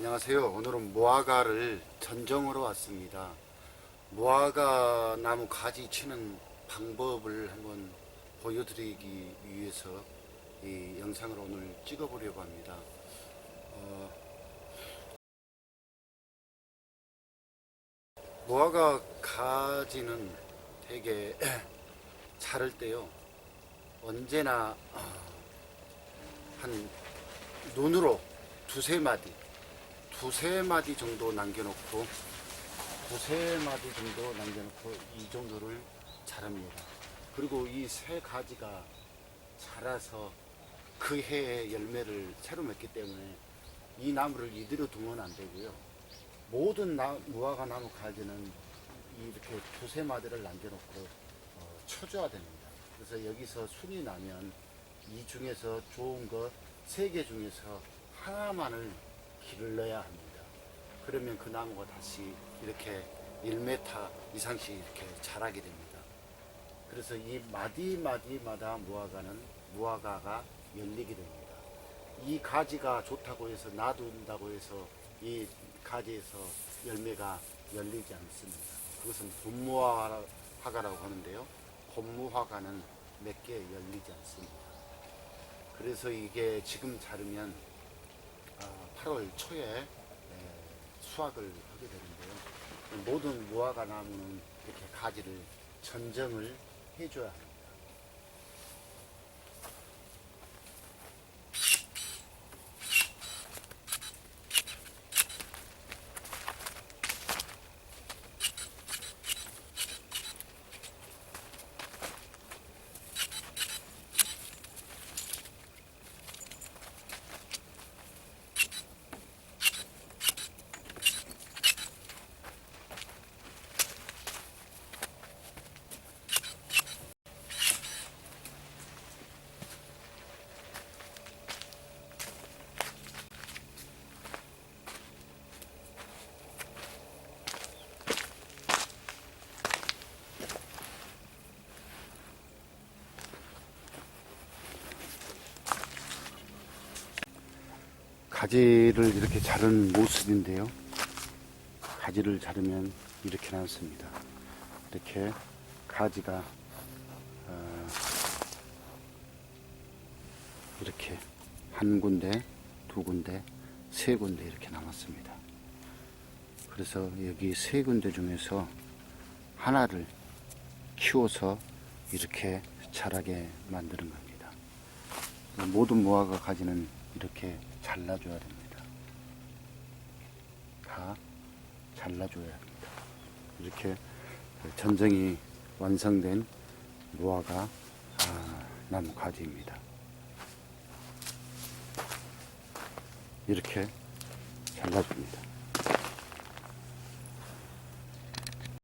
안녕하세요. 오늘은 무화과를 전정으로 왔습니다. 무화과 나무 가지 치는 방법을 한번 보여드리기 위해서 이 영상을 오늘 찍어보려고 합니다. 어, 무화과 가지는 되게 자를 때요. 언제나 어, 한 눈으로 두세 마디 두세 마디 정도 남겨놓고 두세 마디 정도 남겨놓고 이 정도를 자릅니다. 그리고 이 세 가지가 자라서 그 해에 열매를 새로 맺기 때문에 이 나무를 이대로 두면 안 되고요. 모든 나, 무화과 나무 가지는 이렇게 두세 마디를 남겨놓고 어, 쳐줘야 됩니다. 그래서 여기서 순이 나면 이 중에서 좋은 것 세 개 중에서 하나만을 길러야 합니다. 그러면 그 나무가 다시 이렇게 1m 이상씩 이렇게 자라게 됩니다. 그래서 이 마디 마디마다 무화과는 무화과가 열리게 됩니다. 이 가지가 좋다고 해서 놔둔다고 해서 이 가지에서 열매가 열리지 않습니다. 그것은 봄무화과라고 하는데요. 봄무화과는 몇 개 열리지 않습니다. 그래서 이게 지금 자르면 8월 초에 에, 수확을 하게 되는데요. 모든 무화과 나무는 이렇게 가지를 전정을 해줘야 합니다. 가지를 이렇게 자른 모습인데요. 가지를 자르면 이렇게 나왔습니다. 이렇게 가지가 어, 이렇게 한 군데, 두 군데, 세 군데 이렇게 남았습니다. 그래서 여기 세 군데 중에서 하나를 키워서 이렇게 자라게 만드는 겁니다. 모든 무화과 가지는 이렇게 잘라줘야 됩니다. 다 잘라줘야 합니다. 이렇게 전정이 완성된 무화과 아, 나무 가지입니다. 이렇게 잘라줍니다.